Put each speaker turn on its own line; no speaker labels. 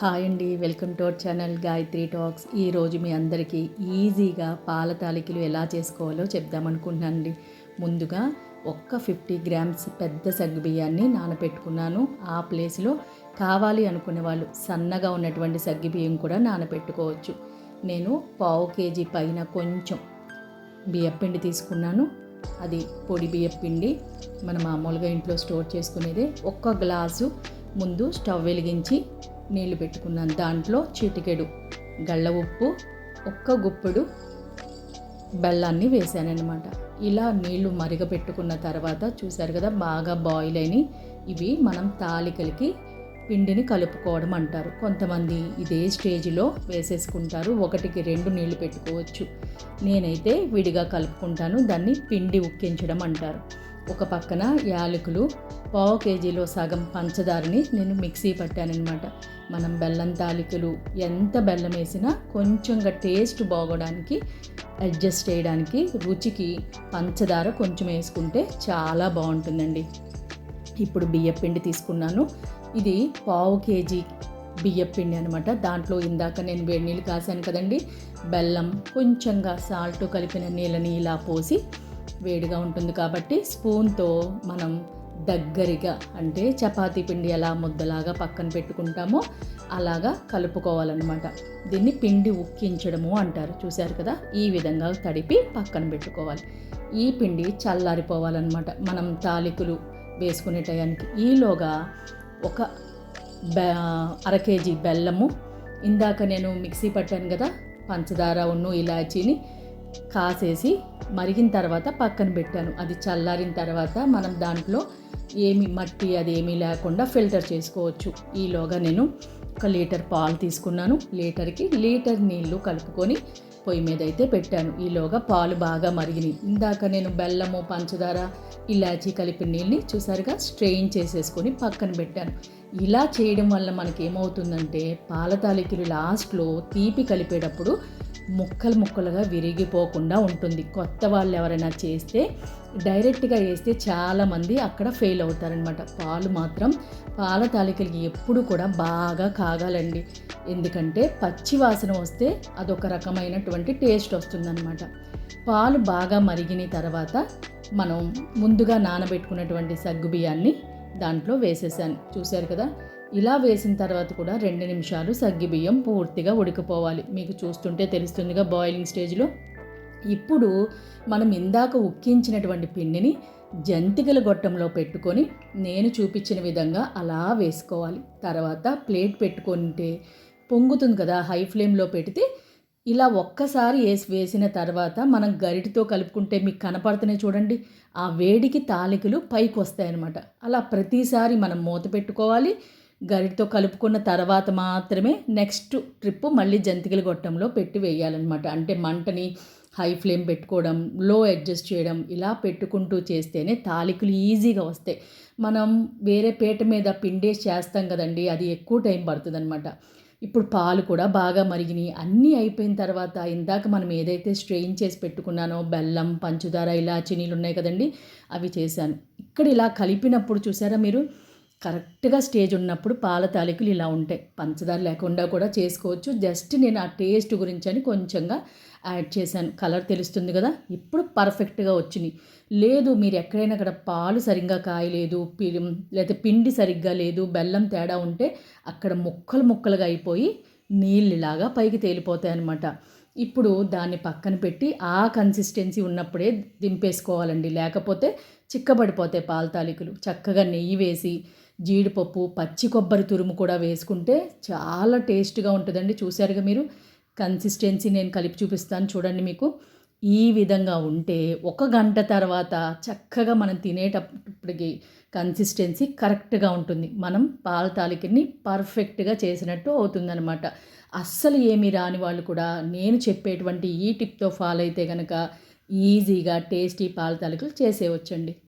Hi అండి welcome to our channel Gayatri talks. ఈరోజు మీ అందరికీ ఈజీగా పాల తాలికలు ఎలా చేసుకోవాలో చెప్దామనుకుంటున్నానండి. ముందుగా ఒక్క ఫిఫ్టీ గ్రామ్స్ పెద్ద సగ్గు బియ్యాన్ని నానబెట్టుకున్నాను ఆ ప్లేస్లో కావాలి అనుకునే వాళ్ళు సన్నగా ఉన్నటువంటి సగ్గు బియ్యం కూడా నానబెట్టుకోవచ్చు నేను పావు కేజీ పైన కొంచెం బియ్యపిండి తీసుకున్నాను. అది పొడి బియ్యపిండి మన మామూలుగా ఇంట్లో స్టోర్ చేసుకునేదే. ఒక్క గ్లాసు ముందు స్టవ్ వెలిగించి నీళ్ళు పెట్టుకున్నాను. దాంట్లో చిటికెడు గళ్ళ ఉప్పు ఒక్క గుప్పుడు బెల్లాన్ని వేసానన్నమాట. ఇలా నీళ్ళు మరిగపెట్టుకున్న తర్వాత చూశారు కదా బాగా బాయిల్ అయినాయి. ఇవి మనం తాలికలకి పిండిని కలుపుకోవడం అంటారు. కొంతమంది ఇదే స్టేజ్లో వేసేసుకుంటారు. ఒకటికి రెండు నీళ్ళు పెట్టుకోవచ్చు. నేనైతే విడిగా కలుపుకుంటాను. దాన్ని పిండి ఉక్కించడం అంటారు. ఒక పక్కన యాలకులు పావు కేజీలో సగం పంచదారని నేను మిక్సీ పట్టానమాట మనం బెల్లం తాలికలు ఎంత బెల్లం వేసినా కొంచెంగా టేస్ట్ బాగోడానికి అడ్జస్ట్ చేయడానికి రుచికి పంచదార కొంచెం వేసుకుంటే చాలా బాగుంటుందండి. ఇప్పుడు బియ్యపిండి తీసుకున్నాను. ఇది పావు కేజీ బియ్యపిండి అనమాట దాంట్లో ఇందాక నేను వేడి నీళ్ళు కాసాను కదండి. బెల్లం కొంచెంగా సాల్ట్ కలిపిన నీళ్ళని ఇలా పోసి వేడిగా ఉంటుంది కాబట్టి స్పూన్తో మనం దగ్గరగా అంటే చపాతీ పిండి ఎలా ముద్దలాగా పక్కన పెట్టుకుంటామో అలాగా కలుపుకోవాలన్నమాట. దీన్ని పిండి ఉక్కించడము అంటారు. చూశారు కదా? ఈ విధంగా తడిపి పక్కన పెట్టుకోవాలి. ఈ పిండి చల్లారిపోవాలన్నమాట. మనం తాలికలు వేసుకునే టయానికి. ఈలోగా ఒక అర కేజీ బెల్లము. ఇందాక నేను మిక్సీ పట్టాను కదా? పంచదార ఉన్ను ఇలాచీని కాసేసి మరిగిన తర్వాత పక్కన పెట్టాను. అది చల్లారిన తర్వాత మనం దాంట్లో ఏమి మట్టి అది ఏమీ లేకుండా ఫిల్టర్ చేసుకోవచ్చు. ఈలోగా నేను ఒక లీటర్ పాలు తీసుకున్నాను. లీటర్కి లీటర్ నీళ్ళు కలుపుకొని పొయ్యి మీద అయితే పెట్టాను. ఈలోగా పాలు బాగా మరిగినాయి. ఇందాక నేను బెల్లము పంచదార ఇలాచీ కలిపిన నీళ్ళని చూసారుగా స్ట్రెయిన్ చేసేసుకొని పక్కన పెట్టాను. ఇలా చేయడం వల్ల మనకి ఏమవుతుందంటే పాల తాలికలు లాస్ట్లో తీపి కలిపేటప్పుడు ముక్కలు ముక్కలుగా విరిగిపోకుండా ఉంటుంది. కొత్త వాళ్ళు ఎవరైనా చేస్తే డైరెక్ట్గా వేస్తే చాలామంది అక్కడ ఫెయిల్ అవుతారనమాట పాలు మాత్రం పాల తాలికలకి ఎప్పుడు కూడా బాగా కాగాలండి. ఎందుకంటే పచ్చి వాసన వస్తే అదొక రకమైనటువంటి టేస్ట్ వస్తుందన్నమాట. పాలు బాగా మరిగిన తర్వాత మనం ముందుగా నానబెట్టుకున్నటువంటి సగ్గు బియ్యాన్ని దాంట్లో వేసేసాను. చూశారు కదా? ఇలా వేసిన తర్వాత కూడా రెండు నిమిషాలు సగ్గి బియ్యం పూర్తిగా ఉడికిపోవాలి. మీకు చూస్తుంటే తెలుస్తుందిగా బాయిలింగ్ స్టేజ్లో ఇప్పుడు మనం ఇందాక ఉక్కించినటువంటి పిండిని జంతికల గొట్టంలో పెట్టుకొని నేను చూపించిన విధంగా అలా వేసుకోవాలి. తర్వాత ప్లేట్ పెట్టుకుంటే పొంగుతుంది కదా? హై ఫ్లేమ్లో పెడితే ఇలా ఒక్కసారి వేసి వేసిన తర్వాత మనం గరిటితో కలుపుకుంటే మీకు కనపడుతున్నాయి చూడండి. ఆ వేడికి తాలికలు పైకి వస్తాయన్నమాట అలా ప్రతిసారి మనం మూత పెట్టుకోవాలి. గరిటతో కలుపుకున్న తర్వాత మాత్రమే నెక్స్ట్ ట్రిప్ మళ్ళీ జంతికల గొట్టంలో పెట్టి వేయాలన్నమాట. అంటే మంటని హై ఫ్లేమ్ పెట్టుకోవడం లో అడ్జస్ట్ చేయడం ఇలా పెట్టుకుంటూ చేస్తేనే తాలికలు ఈజీగా వస్తాయి. మనం వేరే పేట మీద పిండేసి చేస్తాం కదండి అది ఎక్కువ టైం పడుతుంది అనమాట ఇప్పుడు పాలు కూడా బాగా మరిగినాయి. అన్నీ అయిపోయిన తర్వాత ఇందాక మనం ఏదైతే స్ట్రెయిన్ చేసి పెట్టుకున్నానో బెల్లం పంచదార ఇలాచి నీళ్ళు ఉన్నాయి కదండి అవి చేశాను. ఇక్కడ ఇలా కలిపినప్పుడు చూసారా మీరు? కరెక్ట్గా స్టేజ్ ఉన్నప్పుడు పాల తాలికలు ఇలా ఉంటాయి. పంచదార లేకుండా కూడా చేసుకోవచ్చు. జస్ట్ నేను ఆ టేస్ట్ గురించి అని కొంచెంగా యాడ్ చేశాను. కలర్ తెలుస్తుంది కదా ఇప్పుడు పర్ఫెక్ట్గా వచ్చినాయి. లేదు మీరు ఎక్కడైనా అక్కడ పాలు సరిగ్గా కాయలేదు లేకపోతే పిండి సరిగ్గా లేదు బెల్లం తేడా ఉంటే అక్కడ ముక్కలు ముక్కలుగా అయిపోయి నీళ్ళలాగా పైకి తేలిపోతాయి అన్నమాట. ఇప్పుడు దాన్ని పక్కన పెట్టి ఆ కన్సిస్టెన్సీ ఉన్నప్పుడే దింపేసుకోవాలండి. లేకపోతే చిక్కబడిపోతాయి పాల తాలికలు. చక్కగా నెయ్యి వేసి జీడిపప్పు పచ్చి కొబ్బరి తురుము కూడా వేసుకుంటే చాలా టేస్ట్గా ఉంటుందండి. చూసారుగా మీరు? కన్సిస్టెన్సీ నేను కలిపి చూపిస్తాను చూడండి మీకు. ఈ విధంగా ఉంటే ఒక గంట తర్వాత చక్కగా మనం తినేటప్పటికి కన్సిస్టెన్సీ కరెక్ట్గా ఉంటుంది. మనం పాల తాలికని పర్ఫెక్ట్గా చేసినట్టు అవుతుందనమాట అస్సలు ఏమీ రాని వాళ్ళు కూడా నేను చెప్పేటువంటి ఈ టిప్తో ఫాలో అయితే కనుక ఈజీగా టేస్టీ పాల తాలికలు చేసేవచ్చండి